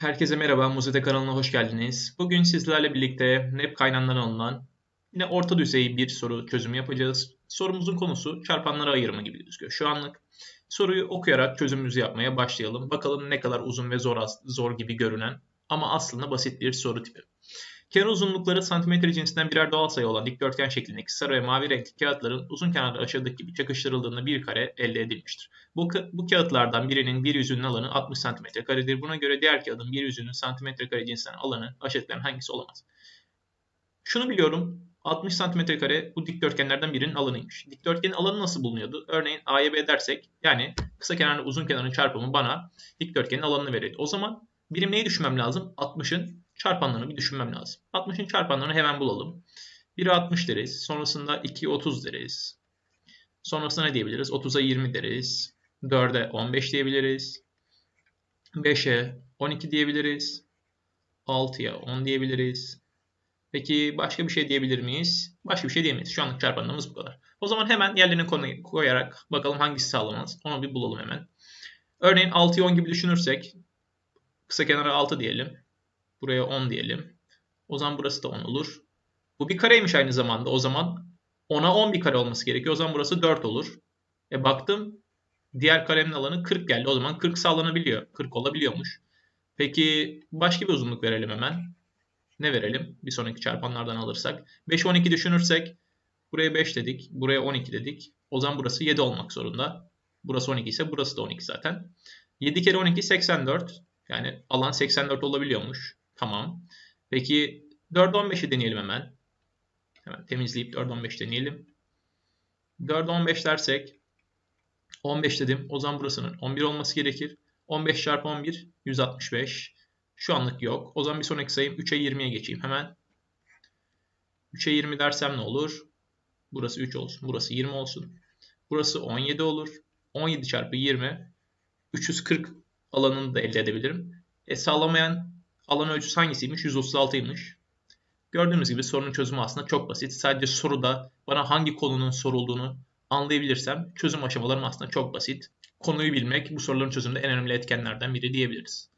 Herkese merhaba, Muzete kanalına hoş geldiniz. Bugün sizlerle birlikte NEP kaynağından alınan yine orta düzey bir soru çözümü yapacağız. Sorumuzun konusu çarpanlara ayırma gibi gözüküyor şu anlık. Soruyu okuyarak çözümümüzü yapmaya başlayalım. Bakalım ne kadar uzun ve zor, zor gibi görünen ama aslında basit bir soru tipi. Kenar uzunlukları santimetre cinsinden birer doğal sayı olan dikdörtgen şeklindeki sarı ve mavi renkli kağıtların uzun kenarı aşağıdaki gibi çakıştırıldığında bir kare elde edilmiştir. Bu, bu kağıtlardan birinin bir yüzünün alanı 60 cm karedir. Buna göre diğer kağıdın bir yüzünün santimetre kare cinsinden alanı aşağıdakilerin hangisi olamaz? Şunu biliyorum. 60 cm kare bu dikdörtgenlerden birinin alanıymış. Dikdörtgenin alanı nasıl bulunuyordu? Örneğin A'ya B dersek yani kısa kenarla uzun kenarın çarpımı bana dikdörtgenin alanını verirdi. O zaman birim neyi düşünmem lazım? 60'ın çarpanlarını bir düşünmem lazım. 60'ın çarpanlarını hemen bulalım. 1'e 60 deriz. Sonrasında 2'ye 30 deriz. Sonrasında ne diyebiliriz? 30'a 20 deriz. 4'e 15 diyebiliriz. 5'e 12 diyebiliriz. 6'ya 10 diyebiliriz. Peki başka bir şey diyebilir miyiz? Başka bir şey diyemeyiz. Şu anlık çarpanlarımız bu kadar. O zaman hemen yerlerine koyarak bakalım hangisi sağlamaz. Onu bir bulalım hemen. Örneğin 6'yı 10 gibi düşünürsek kısa kenara 6 diyelim. Buraya 10 diyelim. O zaman burası da 10 olur. Bu bir kareymiş aynı zamanda. O zaman 10'a 10 bir kare olması gerekiyor. O zaman burası 4 olur. E baktım diğer karemin alanı 40 geldi. O zaman 40 sağlanabiliyor. 40 olabiliyormuş. Peki başka bir uzunluk verelim hemen. Ne verelim? Bir sonraki çarpanlardan alırsak. 5 12 düşünürsek buraya 5 dedik. Buraya 12 dedik. O zaman burası 7 olmak zorunda. Burası 12 ise burası da 12 zaten. 7 kere 12 84. Yani alan 84 olabiliyormuş. Tamam. Peki 4 15'i deneyelim hemen. Hemen temizleyip 4 15 deneyelim. 4 15 dersek 15 dedim. O zaman burasının 11 olması gerekir. 15 çarpı 11 165. Şu anlık yok. O zaman bir sonraki sayım 3'e 20'ye geçeyim hemen. 3'e 20 dersem ne olur? Burası 3 olsun. Burası 20 olsun. Burası 17 olur. 17 çarpı 20 340 alanını da elde edebilirim. E, sağlamayan alan ölçüsü hangisiymiş? 136'ymış. Gördüğünüz gibi sorunun çözümü aslında çok basit. Sadece soruda bana hangi konunun sorulduğunu anlayabilirsem çözüm aşamalarım aslında çok basit. Konuyu bilmek bu soruların çözümünde en önemli etkenlerden biri diyebiliriz.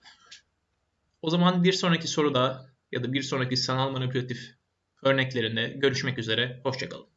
O zaman bir sonraki soruda ya da bir sonraki sanal manipülatif örneklerinde görüşmek üzere. Hoşçakalın.